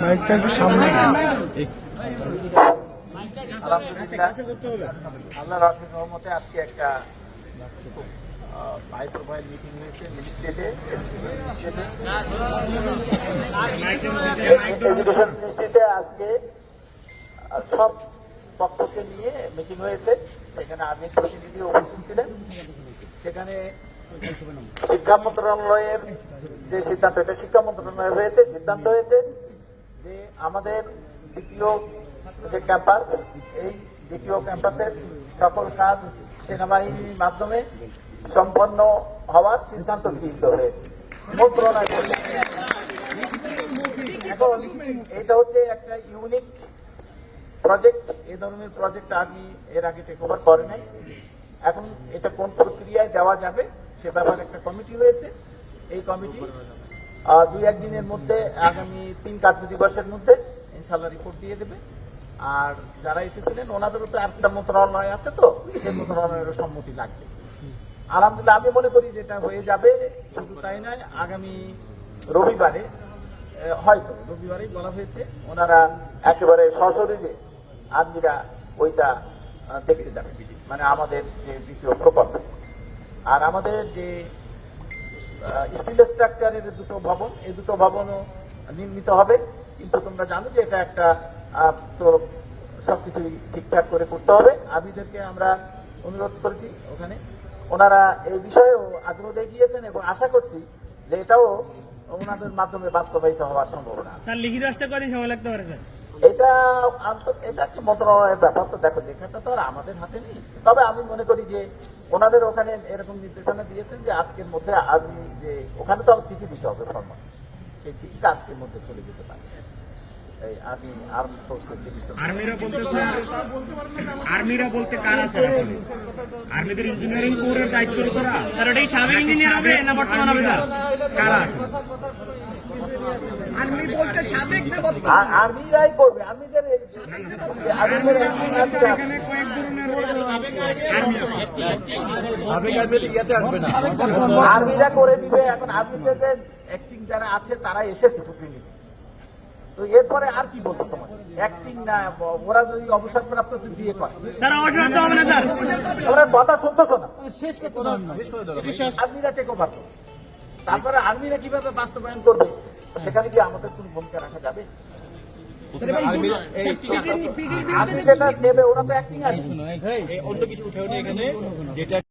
মাইকটা একটু সামনে আল্লাহ রহমান রহমতে আজকে একটা হাই প্রোফাইল মিটিং হয়েছে মিনিস্ট্রেটে এডুকেশন মিনিস্ট্রিতে আজকে সব পক্ষকে নিয়ে মিটিং হয়েছে। সেখানে আমি প্রতিনিধি উপস্থিত ছিলেন। সেখানে শিক্ষা মন্ত্রণালয়ের যে সিদ্ধান্ত, এটা শিক্ষা মন্ত্রণালয় হয়েছে সিদ্ধান্ত হয়েছে যে আমাদের দ্বিতীয় যে ক্যাম্পাস, এই দ্বিতীয় ক্যাম্পাসের সকল কাজ সেনাবাহিনীর মাধ্যমে সম্পন্ন হওয়ার সিদ্ধান্ত গৃহীত হয়েছে। মন্ত্রণালয় এখন এটা হচ্ছে একটা ইউনিক প্রজেক্ট এই ধরনের প্রজেক্ট আমি এর আগে টেক ওভার করে নাই এখন এটা কোন প্রক্রিয়ায় দেওয়া যাবে সে ব্যাপারে একটা কমিটি হয়েছে। এই কমিটি দুই একদিনের মধ্যে, আগামী তিন কার্য দিবসের মধ্যে ইনশাল্লাহ রিপোর্ট দিয়ে দেবে। আর যারা এসেছিলেন, ওনাদেরও তো একটা মন্ত্রণালয় আছে তো, সেই মন্ত্রণালয়েরও সম্মতি লাগবে। আলহামদুলিল্লাহ, আমি মনে করি যেটা হয়ে যাবে, শুধু তাই নয়, আগামী রবিবারে হয়তো, রবিবারেই বলা হয়েছে, ওনারা একেবারে সশরীরে আর্মিরা ওইটা দেখতে যাবে। মানে আমাদের যে দ্বিতীয় প্রকল্প। আর আমাদের যে স্টিল স্ট্রাকচারের দুটো ভবন, এই দুটো ভবনও নির্মিত হবে। কিন্তু তোমরা জানো যে এটা একটা তো সবকিছুই ঠিকঠাক করে করতে হবে। আবিদেরকে আমরা অনুরোধ করেছি ওখানে। ওনারা এই বিষয়েও আগ্রহ দেখিয়েছেন এবং আশা করছি যে এটাও ওনাদের মাধ্যমে বাস্তবায়িত হওয়ার সম্ভাবনা স্যার, লিখিত আসতে কদিন সময় লাগতে পারে, স্যার? এটা এটা একটা মন্ত্রণালয়ের ব্যাপার তো দেখো লেখাটা তো আর আমাদের হাতে নেই। তবে আমি মনে করি যে ওনাদের ওখানে এরকম নির্দেশনা দিয়েছেন যে আজকের মধ্যে আমি যে ওখানে তো আমার চিঠি দিতে হবে ফর্মাল। সেই চিঠিটা আজকের মধ্যে চলে যেতে পারে। আমি আর্ম ফোর্সের ডিভিশন আর্মিরা বলতে আর্মিরা বলতে কারা স্যার আর্মিদের ইঞ্জিনিয়ারিং কোরের দায়িত্ব করা স্যার সাবেক ইঞ্জিনিয়ার হবে না বর্তমান হবে কারা আসলে আর্মি বলতে সাবেক আর্মিরাই করবে আর্মিদের আর্মিরা করে দিবে এখন আর্মিদের যে অ্যাক্টিং যারা আছে তারা এসেছে প্রতিনিধি তো এরপরে আর কি বলব তোমার অ্যাক্টিং না ওরা যদি অবসরপ্রাপ্ত দিয়ে করে। স্যার অবসর তো হবে না স্যার। ওরা কথা শুনতেছ না? আর্মিরা টেক ওভার তারপরে আর্মিরা কীভাবে বাস্তবায়ন করবে? সেখানে কি আমাদের কোন ভূমিকা রাখা যাবে? নেবে ওরা তো অ্যাক্টিং অন্য কিছু উঠে এখানে যেটা